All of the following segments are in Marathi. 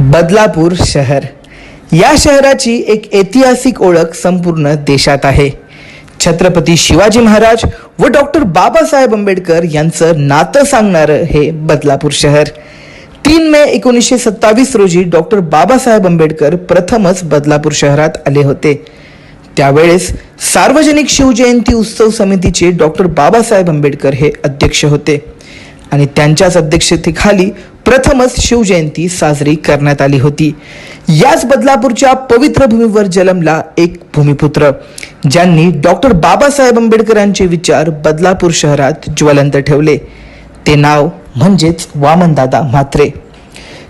बदलापूर शहर. या शहराची एक ऐतिहासिक ओळख संपूर्ण देशात आहे. छत्रपती शिवाजी महाराज व डॉक्टर बाबासाहेब आंबेडकर यांचं नातं सांगणारं हे बदलापूर शहर. तीन मे एकोणीसशे सत्तावीस रोजी डॉक्टर बाबासाहेब आंबेडकर प्रथमच बदलापूर शहरात आले होते. त्यावेळेस सार्वजनिक शिवजयंती उत्सव समितीचे डॉक्टर बाबासाहेब आंबेडकर हे अध्यक्ष होते. आणि त्यांच्याच अध्यक्षतेखाली प्रथमच शिवजयंती साजरी करण्यात आली होती. याच बदलापूरच्या पवित्र भूमीवर जन्मला एक भूमिपुत्र ज्यांनी डॉक्टर बाबासाहेब आंबेडकरांचे विचार बदलापूर शहरात ज्वलंत ठेवले. ते नाव म्हणजेच वामनदादा म्हात्रे.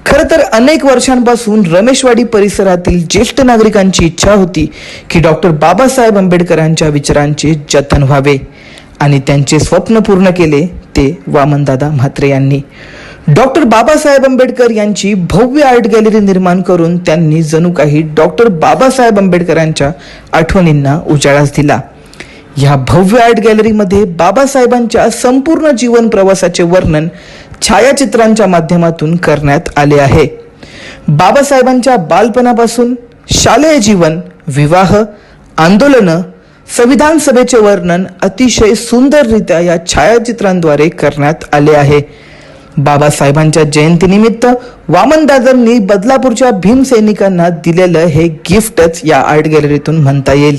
खर तर अनेक वर्षांपासून रमेशवाडी परिसरातील ज्येष्ठ नागरिकांची इच्छा होती की डॉक्टर बाबासाहेब आंबेडकरांच्या विचारांचे जतन व्हावे आणि त्यांचे स्वप्न पूर्ण केले ते वामनदादा म्हात्रे यांनी. डॉक्टर बाबासाहेब आंबेडकर यांची भव्य आर्ट गॅलरी निर्माण करून त्यांनी जणू काही डॉक्टर बाबासाहेब आंबेडकरांच्या आठवणींना उजाळाच दिला. या भव्य आर्ट गॅलरीमध्ये बाबासाहेबांच्या संपूर्ण जीवन प्रवासाचे वर्णन छायाचित्रांच्या माध्यमातून करण्यात आले आहे. बाबासाहेबांच्या बालपणापासून शालेय जीवन विवाह आंदोलनं संविधान सभेचे वर्णन अतिशय सुंदररित्या या छायाचित्रांद्वारे करण्यात आले आहे. बाबासाहेबांच्या जयंतीनिमित्त वामनदादांनी बदलापूरच्या भीमसैनिकांना दिलेलं हे गिफ्टच या आर्ट गॅलरीतून म्हणता येईल.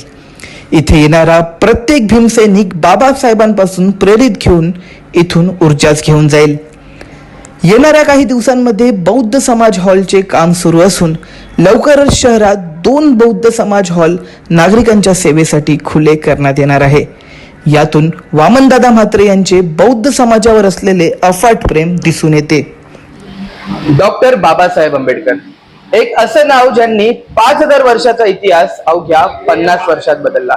इथे येणारा प्रत्येक भीमसैनिक बाबासाहेबांपासून प्रेरित घेऊन इथून ऊर्जाच घेऊन जाईल. येणाऱ्या काही दिवसांमध्ये बौद्ध समाज हॉलचे काम सुरू असून लवकरच शहरात दोन बौद्ध समाज हॉल नागरिकांच्या सेवेसाठी खुले करण्यात येणार आहे. यातून वामनदादा म्हात्रे यांचे बौद्ध समाजावर असलेले अफाट प्रेम दिसून येते. डॉक्टर बाबासाहेब आंबेडकर. एक असं नाव ज्यांनी पाच हजार वर्षाचा इतिहास अवघ्या पन्नास वर्षात बदलला.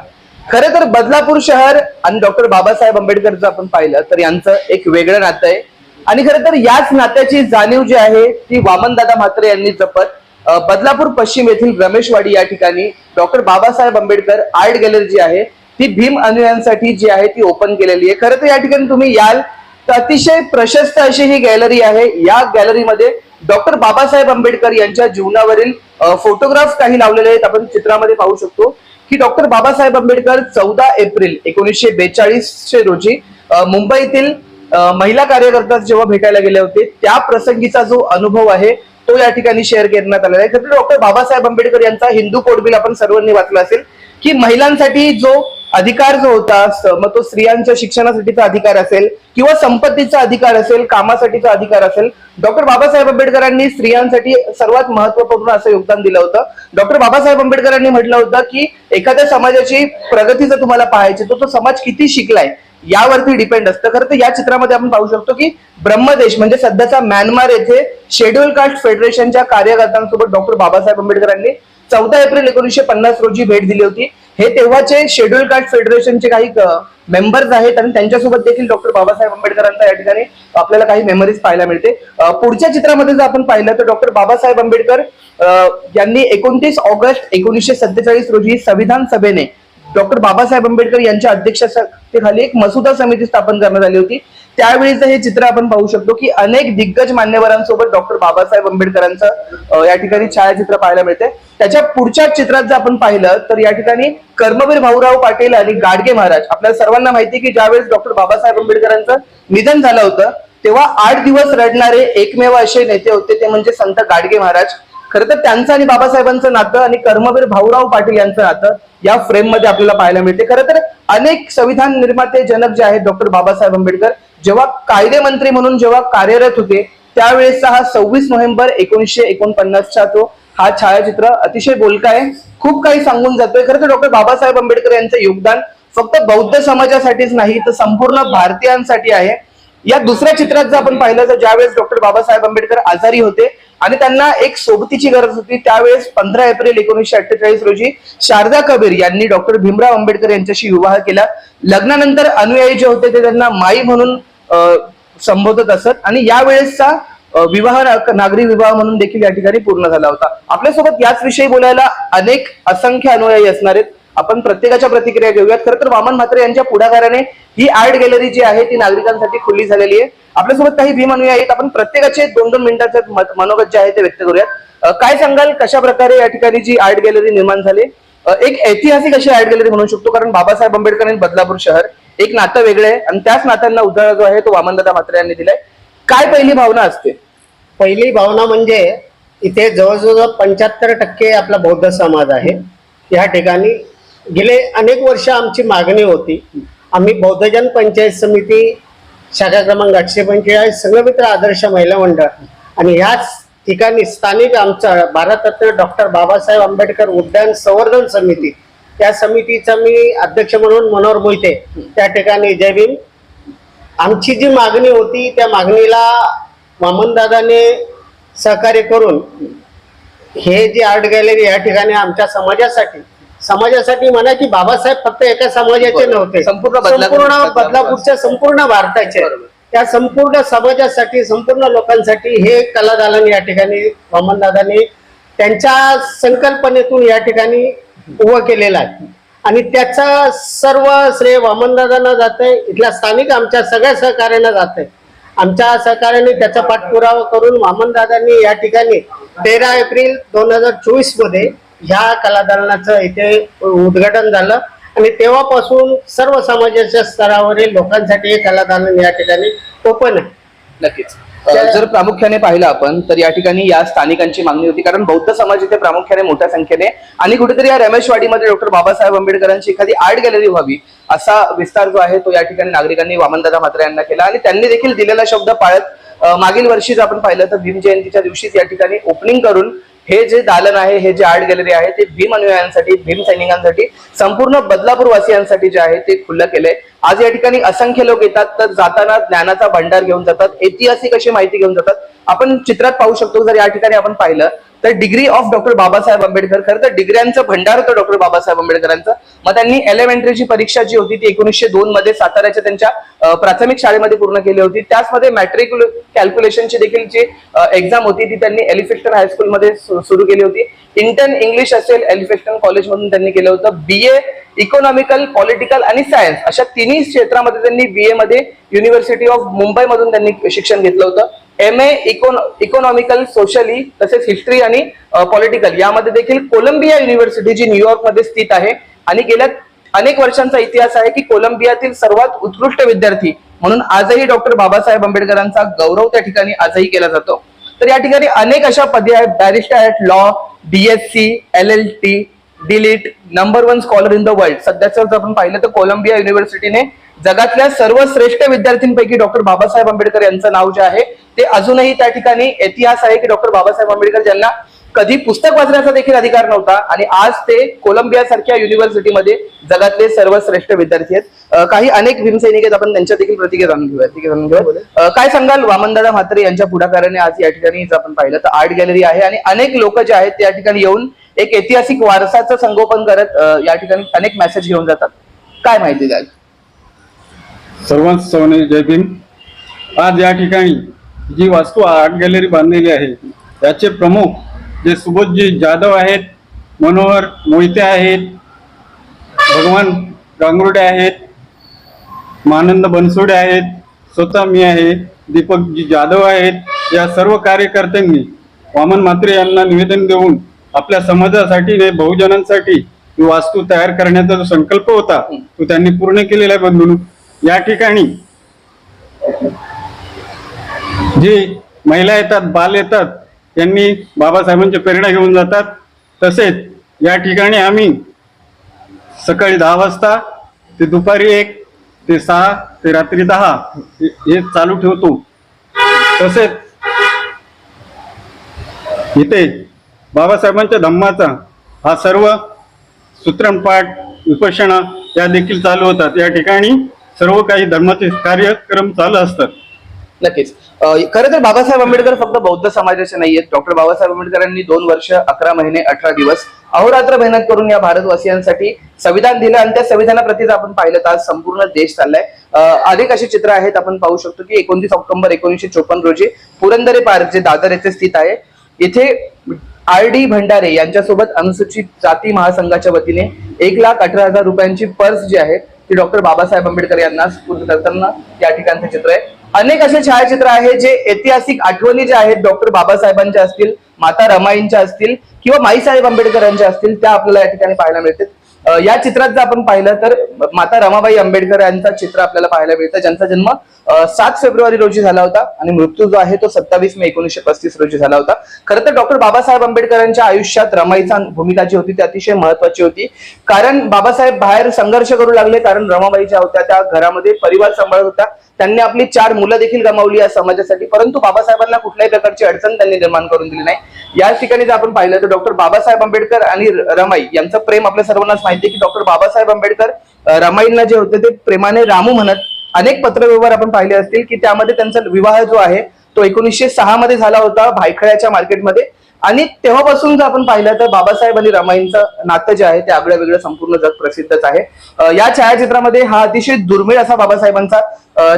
खरं तर बदलापूर शहर आणि डॉक्टर बाबासाहेब आंबेडकरचं आपण पाहिलं तर यांचं एक वेगळं नातं आहे. आणि खरं तर याच नात्याची जाणीव जी आहे ती वामनदादा म्हात्रे यांनी जपत बदलापूर पश्चिम येथील रमेशवाडी या ठिकाणी doctor Babasaheb Ambedkar art gallery जी आहे ती भीम अनुयायांसाठी जी आहे ती ओपन केलेली आहे. खरं तर या ठिकाणी तुम्ही याल तर अतिशय प्रशस्त अशी ही गॅलरी आहे. या गॅलरीमध्ये डॉक्टर बाबासाहेब आंबेडकर यांच्या जीवनावरील फोटोग्राफ काही लावलेले आहेत. आपण चित्रामध्ये पाहू शकतो की डॉक्टर बाबासाहेब आंबेडकर चौदा एप्रिल एकोणीसशे बेचाळीसशे रोजी मुंबईतील महिला कार्यकर्ता जेव्हा भेटायला गेले होते त्या प्रसंगीचा जो अनुभव आहे तो या ठिकाणी शेअर करण्यात आलेला आहे. खरं डॉक्टर बाबासाहेब आंबेडकर यांचा हिंदू कोड बिल आपण सर्वांनी वाचला असेल की महिलांसाठी जो अधिकार जो होता मग तो स्त्रियांच्या शिक्षणासाठीचा अधिकार असेल किंवा संपत्तीचा अधिकार असेल कामासाठीचा अधिकार असेल डॉक्टर बाबासाहेब आंबेडकरांनी स्त्रियांसाठी सर्वात महत्त्वपूर्ण असं योगदान दिलं होतं. डॉक्टर बाबासाहेब आंबेडकरांनी म्हटलं होतं की एखाद्या समाजाची प्रगती जर तुम्हाला पाहायची तर तो समाज किती शिकलाय यावरती डिपेंड असतं. खरं तर या चित्रामध्ये आपण पाहू शकतो की ब्रह्मदेश म्हणजे सध्याचा म्यानमार येथे शेड्युल कास्ट फेडरेशनच्या कार्यकर्त्यांसोबत डॉक्टर बाबासाहेब आंबेडकरांनी चौदा एप्रिल एकोणीसशे पन्नास रोजी भेट दिली होती. हे तेव्हाचे शेड्यूल कास्ट फेडरेशनचे काही मेंबर्स आहेत आणि त्यांच्यासोबत देखील डॉक्टर बाबासाहेब आंबेडकरांचा या ठिकाणी आपल्याला काही मेमरीज पाहायला मिळते. पुढच्या चित्रामध्ये जर आपण पाहिलं तर डॉक्टर बाबासाहेब आंबेडकर यांनी एकोणतीस ऑगस्ट एकोणीसशे सत्तेचाळीस रोजी संविधान सभेने डॉक्टर बाबासाहेब आंबेडकर यांच्या अध्यक्षतेखाली एक मसुदा समिती स्थापन करण्यात आली होती. त्यावेळीचं हे चित्र आपण पाहू शकतो की अनेक दिग्गज मान्यवरांसोबत डॉक्टर बाबासाहेब आंबेडकरांचं या ठिकाणी छायाचित्र पाहायला मिळते. त्याच्या पुढच्या चित्रात जर आपण पाहिलं तर या ठिकाणी कर्मवीर भाऊराव पाटील आणि गाडगे महाराज. आपल्याला सर्वांना माहिती की ज्यावेळेस डॉक्टर बाबासाहेब आंबेडकरांचं निधन झालं होतं तेव्हा आठ दिवस रडणारे एकमेव असे नेते होते ते म्हणजे संत गाडगे महाराज. खरं तर त्यांचं आणि बाबासाहेबांचं नातं आणि कर्मवीर भाऊराव पाटील यांचं नातं या फ्रेममध्ये आपल्याला पाहायला मिळते. खरं तर अनेक संविधान निर्माते जनक जे आहेत डॉक्टर बाबासाहेब आंबेडकर जेव्हा कायदे मंत्री म्हणून जेव्हा कार्यरत होते त्यावेळेसचा हा सव्वीस नोव्हेंबर एकोणीसशे एकोणपन्नासचा तो हा छायाचित्र अतिशय बोलका आहे. खूप काही सांगून जातोय. खरं तर डॉक्टर बाबासाहेब आंबेडकर यांचं योगदान फक्त बौद्ध समाजासाठीच नाही तर संपूर्ण भारतीयांसाठी आहे. या दुसऱ्या चित्रात जर आपण पाहिलं तर ज्यावेळेस डॉक्टर बाबासाहेब आंबेडकर आजारी होते आणि त्यांना एक सोबतीची गरज होती त्यावेळेस पंधरा एप्रिल एकोणीसशे अठ्ठेचाळीस रोजी शारदा कबीर यांनी डॉक्टर भीमराव आंबेडकर यांच्याशी विवाह केला. लग्नानंतर अनुयायी जे होते ते त्यांना माई म्हणून अं, संबोधत असत आणि यावेळेसचा विवाह नागरी विवाह म्हणून देखील या ठिकाणी पूर्ण झाला होता. आपल्यासोबत याच विषयी बोलायला अनेक असंख्य अनुयायी असणार आहेत. आपण प्रत्येकाच्या प्रतिक्रिया घेऊयात. खरं तर वामन म्हात्रे यांच्या पुढाकाराने ही आर्ट गॅलरी जी आहे ती नागरिकांसाठी खुली झालेली आहे. आपल्यासोबत काही भीम अनुयायी आहेत. आपण प्रत्येकाचे दोन दोन मिनिटाचे मनोगत जे आहे ते व्यक्त करूयात. काय सांगाल? कशा प्रकारे या ठिकाणी जी आर्ट गॅलरी निर्माण झाली? एक ऐतिहासिक अशी आर्ट गॅलरी म्हणू शकतो कारण बाबासाहेब आंबेडकर आणि बदलापूर शहर एक नातं वेगळं आहे आणि त्याच नात्यांना उजाळा जो आहे तो वामनदादा म्हात्रे यांनी दिलाय. काय पहिली भावना असते? पहिली भावना म्हणजे इथे जवळजवळ पंच्याहत्तर टक्के आपला बौद्ध समाज आहे. या ठिकाणी गेले अनेक वर्ष आमची मागणी होती. आम्ही बौद्धजन पंचायत समिती शाखा क्रमांक आठशे पंचेचाळीस संघमित्र आदर्श महिला मंडळ आणि ह्याच ठिकाणी स्थानिक आमचा भारतरत्न डॉक्टर बाबासाहेब आंबेडकर उद्यान संवर्धन समिती. त्या समितीचा मी अध्यक्ष म्हणून मनोहर मोहिते. त्या ठिकाणी जय भीम. आमची जी मागणी होती त्या मागणीला वामनदादाने सहकार्य करून हे जे आर्ट गॅलरी या ठिकाणी आमच्या समाजासाठी समाजासाठी म्हणा की बाबासाहेब फक्त एका समाजाचे. नव्हते. संपूर्ण संपूर्ण बदलापूरच्या संपूर्ण भारताचे. त्या संपूर्ण समाजासाठी संपूर्ण लोकांसाठी हे कलादालन या ठिकाणी वामनदादांनी त्यांच्या संकल्पनेतून या ठिकाणी उभं केलेलं आहे. आणि त्याचा सर्व श्रेय वामनदादांना जाते इथल्या स्थानिक आमच्या सगळ्या सहकार्यांना जाते आमच्या सहकार्याने त्याचा पाठपुरावा करून वामनदादांनी या ठिकाणी तेरा एप्रिल दोन हजार चोवीसमध्ये ह्या कलादालनाचं इथे उद्घाटन झालं. आणि तेव्हापासून सर्व समाजाच्या स्तरावरील लोकांसाठी हे कलादालन या ठिकाणी ओपन आहे. नक्कीच. जर प्रामुख्याने पाहिलं आपण तर या ठिकाणी या स्थानिकांची मागणी होती कारण बौद्ध समाज इथे प्रामुख्याने मोठ्या संख्येने आणि कुठेतरी या रमेशवाडीमध्ये डॉक्टर बाबासाहेब आंबेडकरांची एखादी आर्ट गॅलरी व्हावी असा विस्तार जो आहे तो या ठिकाणी नागरिकांनी वामनदादा म्हात्रे यांना केला. आणि त्यांनी देखील दिलेला शब्द पाळत मागील वर्षीच आपण पाहिलं तर भीम जयंतीच्या दिवशीच या ठिकाणी ओपनिंग करून हे जे दालन आहे हे जे आर्ट गॅलरी आहे ते भीम अनुयायांसाठी भीम सैनिकांसाठी संपूर्ण बदलापूर वासियांसाठी जे आहे ते खुलं केलंय. आज या ठिकाणी असंख्य लोक येतात तर जाताना ज्ञानाचा भंडार घेऊन जातात ऐतिहासिक अशी माहिती घेऊन जातात. आपण चित्रात पाहू शकतो जर या ठिकाणी आपण पाहिलं तर degree of doctor Babasaheb Ambedkar खरं तर डिग्र्यांचं भंडार होतं डॉक्टर बाबासाहेब आंबेडकरांचं. मग त्यांनी एलिमेंटरीची परीक्षा जी होती ती एकोणीसशे दोन मध्ये साताऱ्याच्या त्यांच्या प्राथमिक शाळेमध्ये पूर्ण केली होती. त्याचमध्ये मॅट्रिक कॅल्क्युलेशनची देखील जी एक्झाम होती ती त्यांनी एलिफेक्टन हायस्कूलमध्ये सुरू केली होती. इंटर्न इंग्लिश असेल एलिफेक्टन कॉलेजमधून त्यांनी केलं होतं. बी ए इकॉनॉमिकल पॉलिटिकल आणि सायन्स अशा तिन्ही क्षेत्रामध्ये त्यांनी बी ए मध्ये युनिव्हर्सिटी ऑफ मुंबई मधून त्यांनी शिक्षण घेतलं होतं. एम ए इकॉनॉमिकल सोशली तसेच हिस्ट्री आणि पॉलिटिकल यामध्ये देखील कोलंबिया युनिव्हर्सिटी जी न्यूयॉर्कमध्ये स्थित आहे आणि गेल्या अनेक वर्षांचा इतिहास आहे की कोलंबियातील सर्वात उत्कृष्ट विद्यार्थी म्हणून आजही डॉक्टर बाबासाहेब आंबेडकरांचा गौरव त्या ठिकाणी आजही केला जातो. तर या ठिकाणी अनेक अशा पदे आहेत. Barrister at law BSc L L T DLitt number one scholar in the world सध्याचं जर आपण पाहिलं तर कोलंबिया युनिव्हर्सिटीने जगातल्या सर्व श्रेष्ठ विद्यार्थ्यांपैकी डॉक्टर बाबासाहेब आंबेडकर यांचं नाव जे आहे ते अजूनही त्या ठिकाणी इतिहास आहे की डॉक्टर बाबासाहेब आंबेडकर ज्यांना कधी पुस्तक वाचण्याचा देखील अधिकार नव्हता आणि आज ते कोलंबिया सारख्या युनिव्हर्सिटीमध्ये जगातले सर्व श्रेष्ठ विद्यार्थी आहेत. काही अनेक भीमसैनिक आहेत. आपण त्यांच्या देखील प्रतिक्रिया जाणून घेऊया ठीक आहे जाणून घेऊया काय सांगाल? वामनदादा म्हात्रे यांच्या पुढाकाराने आज या ठिकाणी आपण पाहिलं तर आर्ट गॅलरी आहे आणि अनेक लोक जे आहेत ते या ठिकाणी येऊन एक ऐतिहासिक वारसाचं संगोपन करत या ठिकाणी अनेक मेसेज घेऊन जातात. काय माहिती द्याल? सर्वांत सवने जय भीम. आज या ठिकाणी जी वास्तू आर्ट गॅलरी बांधलेली आहे त्याचे प्रमुख जे सुबोधजी जाधव आहेत मनोहर मोहिते आहेत भगवान गांगुर्डे आहेत मानंद बनसोडे आहेत स्वतः मी आहे दीपकजी जाधव आहेत या सर्व कार्यकर्त्यांनी वामन मात्रे यांना निवेदन देऊन आपल्या समाजासाठी ने बहुजनांसाठी वास्तू तयार करण्याचा जो संकल्प होता तो त्यांनी पूर्ण केलेला आहे बंधून. या ठिकाणी जे महिला येतात बाल येतात त्यांनी बाबासाहेबांची प्रेरणा घेऊन जातात. तसेच या ठिकाणी आम्ही सकाळी दहा वाजता ते दुपारी एक ते सहा ते रात्री दहा हे चालू ठेवतो. तसेच इथे बाबासाहेबांच्या धम्माचा हा सर्व सूत्रणपाठ विपशना या देखील चालू होतात. या ठिकाणी सर्व काही धर्माचे कार्यक्रम चालू असतात. नक्कीच. खरं तर बाबासाहेब आंबेडकर फक्त बौद्ध समाजाचे नाहीयेत. डॉक्टर बाबासाहेब आंबेडकरांनी दोन वर्ष अकरा महिने अठरा दिवस अहोरात्र मेहनत करून या भारतवासियांसाठी संविधान दिलं आणि त्या संविधानाप्रतीच आपण पाहिलं तर आज संपूर्ण देश चाललाय. अधिक अनेक अशी चित्र आहेत. आपण पाहू शकतो की एकोणतीस ऑक्टोबर एकोणीसशे चोपन्न रोजी पुरंदरे पार्क जे दादर येथे स्थित आहे इथे आर डी भंडारे यांच्यासोबत अनुसूचित जाती महासंघाच्या वतीने एक लाख अठरा हजार रुपयांची पर्स जी आहे ती डॉक्टर बाबासाहेब आंबेडकर यांना स्फूर्त करताना या ठिकाणचं चित्र आहे. अनेक असे छायाचित्र आहेत जे ऐतिहासिक आठवणी ज्या आहेत डॉक्टर बाबासाहेबांच्या असतील माता रमाईंच्या असतील किंवा माईसाहेब आंबेडकरांच्या असतील त्या आपल्याला या ठिकाणी पाहायला मिळतात. या चित्रात जर आपण पाहिलं तर माता रमाबाई आंबेडकर यांचा चित्र आपल्याला पाहायला मिळतं ज्यांचा जन्म सात फेब्रुवारी रोजी झाला होता आणि मृत्यू जो आहे तो सत्तावीस मे एकोणीशे पस्तीस रोजी झाला होता. खरं तर डॉक्टर बाबासाहेब आंबेडकरांच्या आयुष्यात रमाईचा भूमिका जी होती ती अतिशय महत्वाची होती. कारण बाबासाहेब बाहेर संघर्ष करू लागले कारण रमाबाई ज्या होत्या त्या घरामध्ये परिवार सांभाळत होत्या. त्यांनी आपली चार मुलं देखील गमावली या समाजासाठी परंतु बाबासाहेबांना कुठल्याही प्रकारची अडचण त्यांनी निर्माण करून दिली नाही. या ठिकाणी जर आपण पाहिलं तर डॉक्टर बाबासाहेब आंबेडकर आणि रमाई यांचं प्रेम आपल्या सर्वांनाच माहिती आहे की डॉक्टर बाबासाहेब आंबेडकर रमाईंना जे होते ते प्रेमाने रामू म्हणत अनेक पत्रव्यवहार आपण पाहिले असतील की त्यामध्ये त्यांचा विवाह जो आहे तो एकोणीसशे सहा मध्ये झाला होता भायखळ्याच्या मार्केटमध्ये आणि तेव्हापासून जर आपण पाहिलं तर बाबासाहेब आणि रमाईंचं नातं जे आहे ते आगळं वेगळं संपूर्ण जग प्रसिद्धच आहे. या छायाचित्रामध्ये हा अतिशय दुर्मिळ असा बाबासाहेबांचा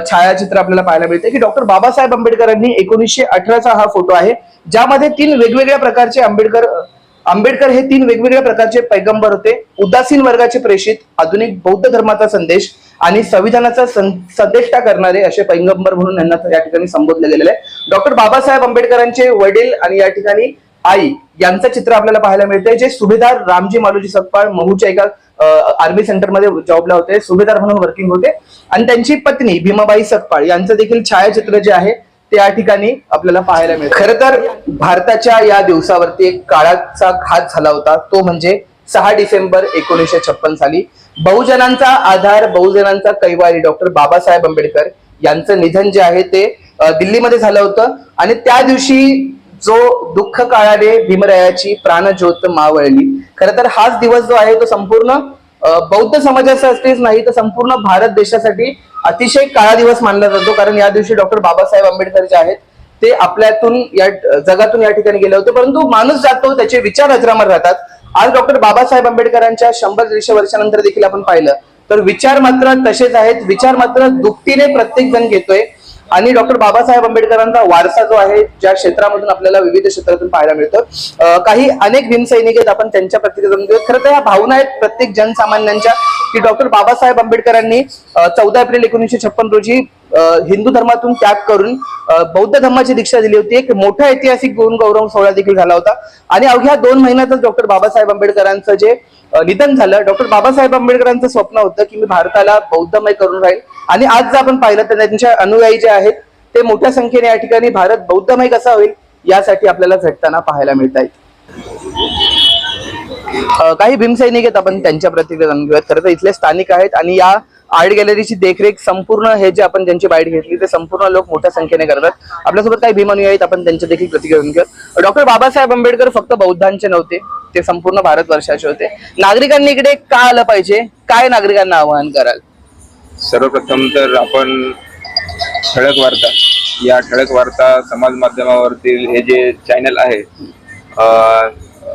छायाचित्र आपल्याला पाहायला मिळते की डॉक्टर बाबासाहेब आंबेडकरांनी एकोणीसशे अठराचा हा फोटो आहे ज्यामध्ये तीन वेगवेगळ्या प्रकारचे आंबेडकर आंबेडकर हे तीन वेगवेगळ्या प्रकारचे पैगंबर होते. उदासीन वर्गाचे प्रेषित आधुनिक बौद्ध धर्माचा संदेश आणि संविधानाचा संदेष्टा करणारे असे पैगंबर म्हणून यांना या ठिकाणी संबोधले गेलेले आहे. डॉक्टर बाबासाहेब आंबेडकरांचे वडील आणि या ठिकाणी आई यांचं चित्र आपल्याला पाहायला मिळते जे सुभेदार रामजी मालोजी सकपाळ महूच्या एका आर्मी सेंटरमध्ये जॉबला होते सुभेदार म्हणून वर्किंग होते. आणि त्यांची पत्नी भीमाबाई सकपाळ यांचं देखील छायाचित्र जे आहे ते या ठिकाणी आपल्याला पाहायला मिळतं. खरं तर भारताच्या या दिवसावरती एक काळाचा घात झाला होता. तो म्हणजे सहा डिसेंबर एकोणीसशे छप्पन साली. बहुजनांचा आधार बहुजनांचा कैवारी डॉक्टर बाबासाहेब आंबेडकर यांचं निधन जे आहे ते दिल्लीमध्ये झालं होतं. आणि त्या दिवशी जो दुःख काळाने भीमरायाची प्राणज्योत मावळली. खरं तर हाच दिवस जो आहे तो संपूर्ण बौद्ध समाजासाठीच नाही तर संपूर्ण भारत देशासाठी अतिशय काळा दिवस मानला जातो. कारण या दिवशी डॉक्टर बाबासाहेब आंबेडकर जे आहेत ते आपल्यातून या जगातून या ठिकाणी गेले होते. परंतु माणूस जातो त्याचे विचार अजरामर राहतात. आज डॉक्टर बाबासाहेब आंबेडकरांच्या शंभर दीडशे वर्षानंतर देखील आपण पाहिलं. तर विचार मात्र तसेच आहेत. विचार मात्र दुपटीने प्रत्येक जण घेतोय. आणि डॉक्टर बाबासाहेब आंबेडकरांचा वारसा जो आहे ज्या क्षेत्रामधून आपल्याला विविध क्षेत्रातून पाहायला मिळतो. काही अनेक भीमसैनिक आहेत आपण त्यांच्या प्रतिक्रिया खरं तर ह्या भावना आहेत प्रत्येक जनसामान्यांच्या की डॉक्टर बाबासाहेब आंबेडकरांनी चौदा एप्रिल एकोणीसशे छप्पन रोजी हिंदू धर्मातून त्याग करून बौद्ध धर्माची दीक्षा दिली होती. एक मोठा ऐतिहासिक गुण गौरव सोहळा देखील झाला होता. आणि अवघ्या दोन महिन्यातच डॉक्टर बाबासाहेब आंबेडकरांचं जे निधन झालं डॉक्टर बाबासाहेब आंबेडकरांचं स्वप्न होतं की मी भारताला बौद्धमय करून राहील. आणि आज जर आपण पाहिलं तर त्यांच्या अनुयायी जे आहेत ते मोठ्या संख्येने या ठिकाणी भारत बौद्धमय कसा होईल यासाठी आपल्याला झटताना पाहायला मिळत आहेत. काही भीमसैनिक आहेत आपण त्यांच्या प्रतिक्रिया जाणून घेऊयात. खरं तर इथले स्थानिक आहेत आणि या आर्ट गॅलरीची देखरेख संपूर्ण हे जे आपण ज्यांची बाईट घेतली ते संपूर्ण लोक मोठ्या संख्येने करतात. आपल्यासोबत काही भीमानुयायी आहेत आपण त्यांच्या देखील प्रतिक्रिया जाणून घेऊयात. डॉक्टर बाबासाहेब आंबेडकर फक्त बौद्धांचे नव्हते ते संपूर्ण भारतवर्षाचे होते. नागरिकांनी इकडे का आलं पाहिजे? काय नागरिकांना आवाहन कराल? सर्वप्रथम तर आपण ठळक वार्ता या ठळक वार्ता समाज माध्यमावरतील हे जे चॅनल आहे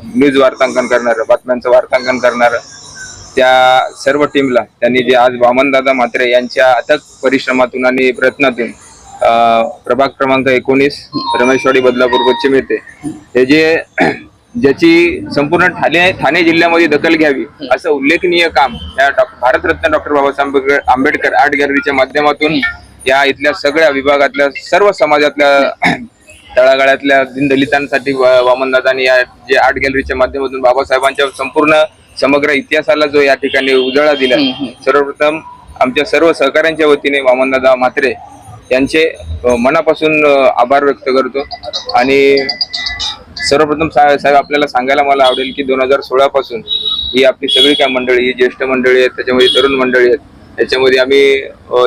न्यूज वार्तांकन करणारं बातम्यांचं वार्तांकन करणारं त्या सर्व टीमला त्यांनी जे आज वामनदादा म्हात्रे यांच्या अथक परिश्रमातून आणि प्रयत्नातून प्रभाग क्रमांक एकोणीस रमेशवाडी बदलापूर पश्चिम येथे हे जे ज्याची संपूर्ण ठाणे ठाणे जिल्ह्यामध्ये दखल घ्यावी असं उल्लेखनीय काम या डॉ- भारतरत्न डॉक्टर बाबासाहेब आंबेडकर आंबेडकर आर्ट गॅलरीच्या माध्यमातून या इथल्या सगळ्या विभागातल्या सर्व समाजातल्या तळागाळातल्या दलितांसाठी वामनदादांनी या जे आर्ट गॅलरीच्या माध्यमातून बाबासाहेबांच्या संपूर्ण समग्र इतिहासाला जो या ठिकाणी उजाळा दिला. सर्वप्रथम आमच्या सर्व सहकाऱ्यांच्या वतीने वामनदादा म्हात्रे यांचे मनापासून आभार व्यक्त करतो. आणि सर्वप्रथम साहेब आपल्याला सांगायला मला आवडेल की दोन हजार सोळा पासून ही आपली सगळी काय मंडळी ही ज्येष्ठ मंडळी आहेत त्याच्यामध्ये तरुण मंडळी आहेत त्याच्यामध्ये आम्ही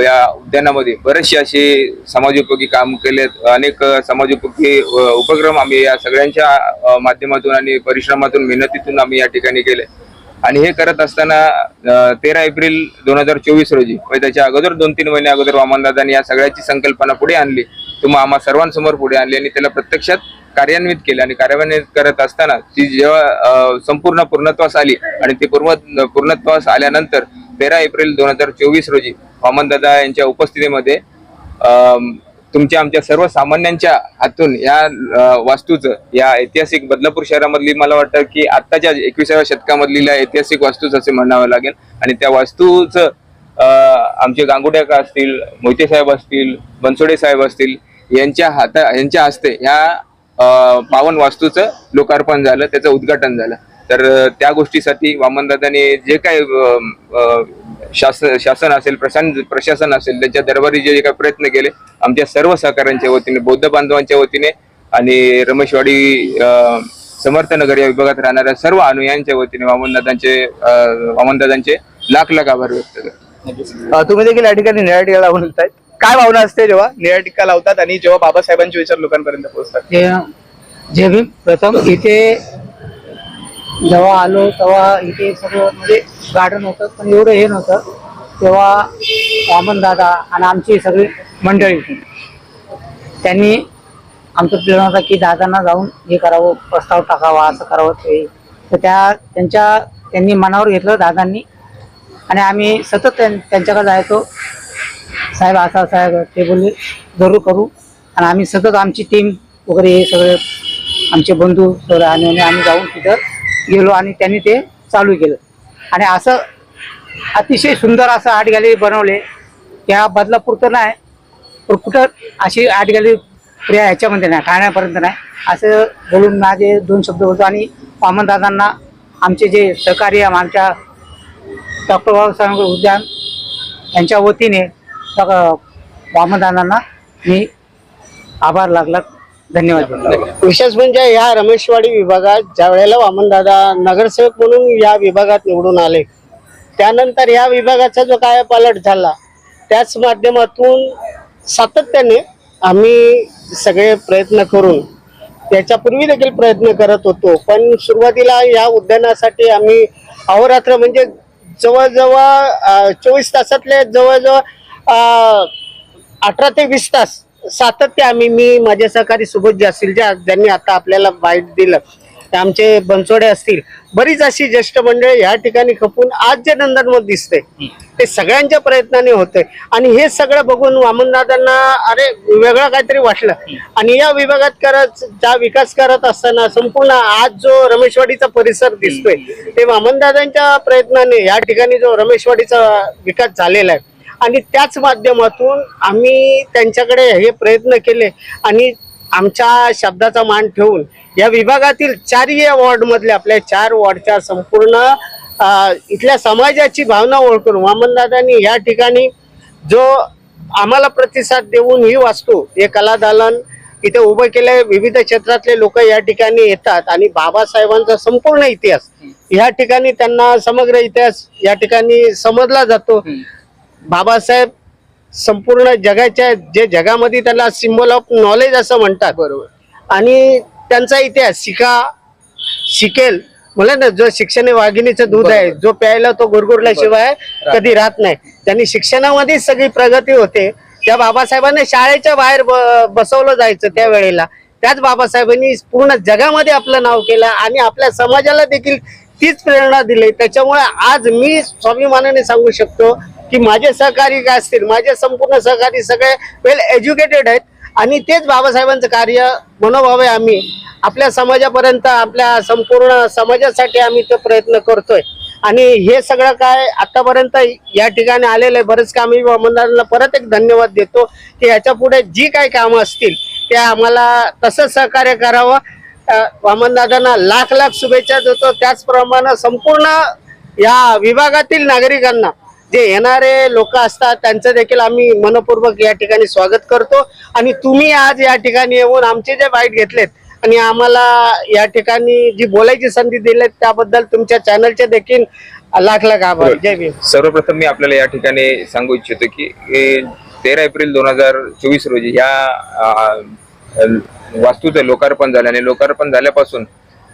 या उद्यानामध्ये बरेचसे असे समाजोपयोगी काम केलेत अनेक समाजोपयोगी उपक्रम आम्ही या सगळ्यांच्या माध्यमातून आणि परिश्रमातून मेहनतीतून आम्ही या ठिकाणी केले. आणि हे करत असताना तेरा एप्रिल दोन हजार चोवीस रोजी म्हणजे त्याच्या अगोदर दोन तीन महिने अगोदर वामनदादांनी या सगळ्याची संकल्पना पुढे आणली. तुम्हा आम्हा सर्वांसमोर पुढे आणली आणि त्याला प्रत्यक्षात कार्यान्वित केले आणि कार्यान्वित करत असताना ती जेव्हा संपूर्ण पूर्णत्वास आली आणि ती पूर्ण पूर्णत्वास आल्यानंतर तेरा एप्रिल दोन हजार चोवीस रोजी वामनदादा यांच्या उपस्थितीमध्ये तुमच्या आमच्या सर्वसामान्यांच्या हातून या वास्तूचं या ऐतिहासिक बदलापूर शहरामधली मला वाटतं की आत्ताच्या एकविसाव्या शतकामधली ऐतिहासिक वास्तूच असे म्हणावं लागेल. आणि त्या वास्तूचं आमचे गांगुडेका असतील मोहिते साहेब असतील बनसोडे साहेब असतील यांच्या हाता यांच्या हस्ते ह्या पावन वास्तूचं लोकार्पण झालं त्याचं उद्घाटन झालं. तर त्या गोष्टीसाठी वामनदादाने जे काय शासन शासन असेल प्रशासन प्रशासन असेल त्यांच्या दरबारी जे काही प्रयत्न केले आमच्या सर्व सहकाऱ्यांच्या वतीने बौद्ध बांधवांच्या वतीने आणि रमेशवाडी अ, समर्थनगर या विभागात राहणाऱ्या सर्व अनुयायांच्या वतीने वामनदादांचे वामनदादांचे लाख लाख आभार व्यक्त करतो. तुम्ही देखील या ठिकाणी निराट टिका लावून येतायत काय भावना असते जेव्हा निळ्या टिक्का लावतात आणि जेव्हा बाबासाहेबांचे विचार लोकांपर्यंत पोहोचतात? ते जय भीम प्रथम इथे जेव्हा आलो तेव्हा इथे सगळं म्हणजे गार्डन होतं पण एवढं हे नव्हतं. तेव्हा वामन दादा आणि आमची सगळी मंडळी होती. त्यांनी आमचं प्लॅन होता की दादांना जाऊन हे करावं प्रस्ताव टाकावा असं करावं ते. तर त्या त्यांच्या त्यांनी मनावर घेतलं दादांनी. आणि आम्ही सतत त्यां- त्यांच्याकडे जायचो. साहेब असा साहेब ते बोलले जरूर करू. आणि आम्ही सतत आमची टीम वगैरे हे सगळे आमचे बंधू सगळे आणि आम्ही जाऊन तिथं गेलो आणि त्यांनी ते चालू केलं. आणि असं अतिशय सुंदर असं आर्ट गॅलरी बनवले. त्या बदलापूर तर नाही पण कुठं अशी आर्ट गॅलरी प्रिया ह्याच्यामध्ये नाही ठाण्यापर्यंत नाही. असं बोलून माझे दोन शब्द होतो आणि वामनदादांना आमचे जे सहकार्य आमच्या डॉक्टर बाबासाहेब उद्यान यांच्या वतीने वामदानांना मी आभार लागला. धन्यवाद. विशेष म्हणजे या रमेशवाडी विभागात ज्या वेळेला वामनदादा नगरसेवक म्हणून या विभागात निवडून आले त्यानंतर या विभागाचा जो काय पालट झाला त्याच माध्यमातून सातत्याने आम्ही सगळे प्रयत्न करून त्याच्यापूर्वी देखील प्रयत्न करत होतो. पण सुरुवातीला या उद्यानासाठी आम्ही अहोरात्र म्हणजे जवळजवळ चोवीस तासातले जवळजवळ अं, अठरा ते वीस तास सातत्य आम्ही मी माझे सहकारी सुबोध असतील ज्या ज्यांनी आता आपल्याला बाईट दिलं. आमचे बनसोडे असतील. बरीच अशी ज्येष्ठ मंडळी या ठिकाणी खपून आज जे नंदनमत दिसते ते सगळ्यांच्या प्रयत्नाने होते आणि हे सगळं बघून वामनदादांना अरे वेगळं काहीतरी वाटलं. आणि या विभागात करत ज्या विकास करत असताना संपूर्ण आज जो रमेशवाडीचा परिसर दिसतोय ते वामनदादांच्या प्रयत्नाने या ठिकाणी जो रमेशवाडीचा विकास झालेला आहे. आणि त्याच माध्यमातून आम्ही त्यांच्याकडे हे प्रयत्न केले. आणि आमच्या शब्दाचा मान ठेवून या विभागातील चारही वॉर्ड मधले आपल्या चार वॉर्डच्या संपूर्ण इथल्या समाजाची भावना ओळखून वामनदादांनी या ठिकाणी जो आम्हाला प्रतिसाद देऊन ही वास्तू हे कला दालन इथे उभं केलंय विविध क्षेत्रातले लोक या ठिकाणी येतात आणि बाबासाहेबांचा संपूर्ण इतिहास या ठिकाणी त्यांना समग्र इतिहास या ठिकाणी समजला जातो. बाबासाहेब संपूर्ण जगाच्या जे जगामध्ये त्याला सिम्बॉल ऑफ नॉलेज असं म्हणतात. बरोबर. आणि त्यांचा इतिहास शिका शिकेल मला ना जो शिक्षण वाघिणीचं दूध आहे जो प्यायला तो गुरगुरल्याशिवाय कधी राहत नाही. त्यांनी शिक्षणामध्ये सगळी प्रगती होते. त्या बाबासाहेबांना शाळेच्या बाहेर बसवलं जायचं त्या वेळेला. त्याच बाबासाहेबांनी पूर्ण जगामध्ये आपलं नाव केलं आणि आपल्या समाजाला देखील तीच प्रेरणा दिली. त्याच्यामुळे आज मी स्वाभिमानाने सांगू शकतो की माझे सहकारी काय असतील माझे संपूर्ण सहकारी सगळे वेल एज्युकेटेड आहेत. आणि तेच बाबासाहेबांचं कार्य मनोभाव आहे आम्ही आपल्या समाजापर्यंत आपल्या संपूर्ण समाजासाठी आम्ही तो प्रयत्न करतोय. आणि हे सगळं काय आतापर्यंत या ठिकाणी आलेलं आहे. बरेच काम मी वामनदारांना परत एक धन्यवाद देतो की याच्यापुढे जी काही कामं असतील ते आम्हाला तसंच सहकार्य करावं. वामनदादांना लाख लाख शुभेच्छा देतो. त्याचप्रमाणे संपूर्ण या विभागातील नागरिकांना जे येणारे लोक असतात त्यांचं देखील आम्ही मनपूर्वक या ठिकाणी स्वागत करतो. आणि तुम्ही आज या ठिकाणी येऊन आमचे जे बाईट घेतलेत आणि आम्हाला या ठिकाणी जी बोलायची संधी दिली त्याबद्दल तुमच्या चॅनलचे देखील लाख लाख आभार. जय भीम. सर्वप्रथम मी आपल्याला या ठिकाणी सांगू इच्छितो की तेरा एप्रिल दोन हजार चोवीस रोजी ह्या वास्तूचं लोकार्पण झालं आणि लोकार्पण झाल्यापासून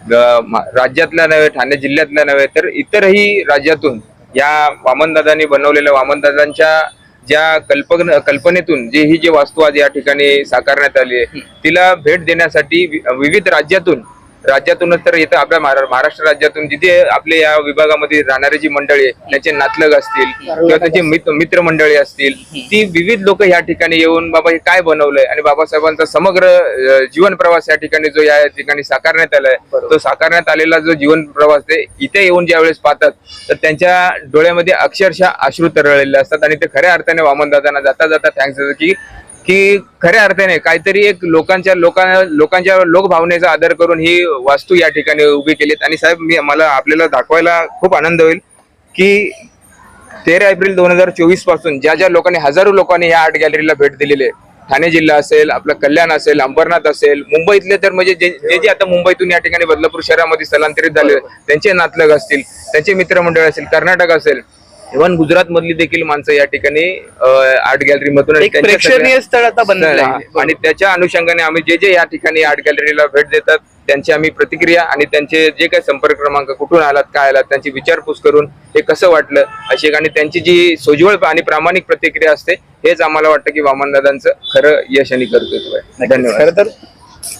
राज्यातल्या नव्हे ठाणे जिल्ह्यातल्या नव्हे तर इतरही राज्यातून या वामनदादांनी बनवलेल्या वामनदादांच्या ज्या कल्पन कल्पनेतून जी ही जी वास्तू आज या ठिकाणी साकारण्यात आली आहे तिला भेट देण्यासाठी विविध राज्यातून राज्यातूनच तर येतं आपल्या महारा- महाराष्ट्र राज्यातून जिथे आपले या विभागामध्ये राहणारी जी मंडळी आहे त्यांचे नातलग असतील किंवा त्यांचे मित्र मित्रमंडळी असतील ती विविध लोक या ठिकाणी येऊन बाबा हे काय बनवलंय? आणि बाबासाहेबांचा समग्र जीवन प्रवास या ठिकाणी जो या ठिकाणी साकारण्यात आलाय तो साकारण्यात आलेला जो जीवन प्रवास ते इथे येऊन ज्या वेळेस पाहतात तर त्यांच्या डोळ्यामध्ये अक्षरशः अश्रू तरळलेले असतात आणि ते खऱ्या अर्थाने वामनदादांना जाता जाता थँक्स की की खऱ्या अर्थाने काहीतरी एक लोकांच्या लोकांना लोकांच्या लोकभावनेचा आदर करून ही वास्तू या ठिकाणी उभी केलीत. आणि साहेब मी मला आपल्याला दाखवायला खूप आनंद होईल की तेरा एप्रिल दोन हजार चोवीसपासून ज्या ज्या लोकांनी हजारो लोकांनी या आर्ट गॅलरीला भेट दिलेली आहे. ठाणे जिल्हा असेल आपलं कल्याण असेल अंबरनाथ असेल मुंबईतले तर म्हणजे जे जे जे आता मुंबईतून या ठिकाणी बदलापूर शहरामध्ये स्थलांतरित झाले त्यांचे नातलग असतील त्यांचे मित्रमंडळ असेल कर्नाटक असेल इव्हन गुजरात मधली देखील माणसं या ठिकाणी आर्ट गॅलरी मधून प्रेक्षणीय स्थळ आता. हा. आणि त्याच्या अनुषंगाने आम्ही जे जे या ठिकाणी आर्ट गॅलरीला भेट देतात त्यांची आम्ही प्रतिक्रिया आणि त्यांचे जे काही संपर्क क्रमांक कुठून आलात काय आलात त्यांची विचारपूस करून हे कसं वाटलं अशी आणि त्यांची जी सोज्वळ आणि प्रामाणिक प्रतिक्रिया असते हेच आम्हाला वाटतं की वामनदादांचं खरं यश आणि कर्तृत्व आहे धन्यवाद खरं तर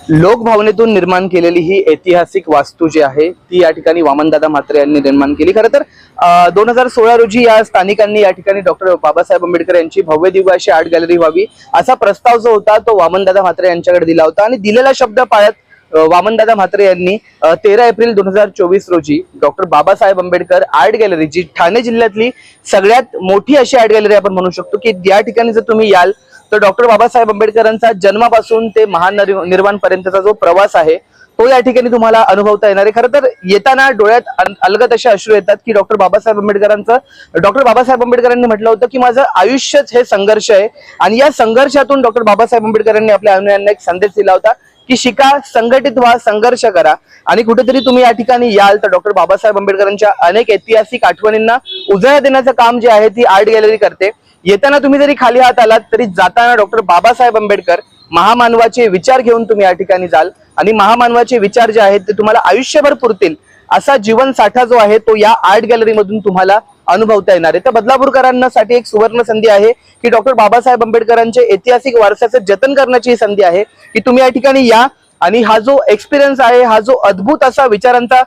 लोकभावनेतून निर्माण केलेली ही ऐतिहासिक वास्तू जी आहे ती या ठिकाणी वामनदादा म्हात्रे यांनी निर्माण केली. खरं तर दोन हजार सोळा रोजी या स्थानिकांनी या ठिकाणी डॉक्टर बाबासाहेब आंबेडकर यांची भव्य दिव्य अशी आर्ट गॅलरी व्हावी असा प्रस्ताव जो होता तो वामनदादा म्हात्रे यांच्याकडे दिला होता. आणि दिलेला शब्द पाळत वामनदादा म्हात्रे यांनी तेरा एप्रिल दोन हजार चोवीस रोजी doctor Babasaheb Ambedkar art gallery जी ठाणे जिल्ह्यातली सगळ्यात मोठी अशी आर्ट गॅलरी आपण म्हणू शकतो की या ठिकाणी जर तुम्ही याल तर डॉक्टर बाबासाहेब आंबेडकरांचा जन्मापासून ते महानिर्वाण पर्यंतचा जो प्रवास आहे तो या ठिकाणी तुम्हाला अनुभवता येणार आहे. खरं तर येताना डोळ्यात अलगत असे अश्रू येतात की डॉक्टर बाबासाहेब आंबेडकरांचं डॉक्टर बाबासाहेब आंबेडकरांनी म्हटलं होतं की माझं आयुष्यच हे संघर्ष आहे आणि या संघर्षातून डॉक्टर बाबासाहेब आंबेडकरांनी आपल्या अनुयांना एक संदेश दिला होता की शिका संघटित व्हा संघर्ष करा. आणि कुठेतरी तुम्ही या ठिकाणी याल तर डॉक्टर बाबासाहेब आंबेडकरांच्या अनेक ऐतिहासिक आठवणींना उजळा देण्याचं काम जे आहे ती आर्ट गॅलरी करते. येताना तुम्ही जरी खाली हात आलात तरी जाताना डॉक्टर बाबासाहेब आंबेडकर महामानवाचे विचार घेऊन तुम्ही या ठिकाणी जाल. आणि महामानवाचे विचार जे आहेत ते तुम्हाला आयुष्यभर पुरतील. असा जीवन साठा जो आहे तो या आर्ट गॅलरी मधून तुम्हाला अनुभवता येणार आहे. तर बदलापूरकरांना साठी एक सुवर्ण संधी आहे की डॉक्टर बाबासाहेब आंबेडकरांचे ऐतिहासिक वारसाचं जतन करण्याची ही संधी आहे की तुम्ही या ठिकाणी या. आणि हा जो एक्सपिरियन्स आहे हा जो अद्भुत असा विचारांचा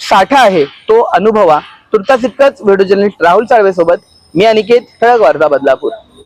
साठा आहे तो अनुभवा. तुर्तास इतकाच व्हिडिओ जर्नलिस्ट राहुल साळवे सोबत मी अनिकेत ठळक वार्ता बदलापूर.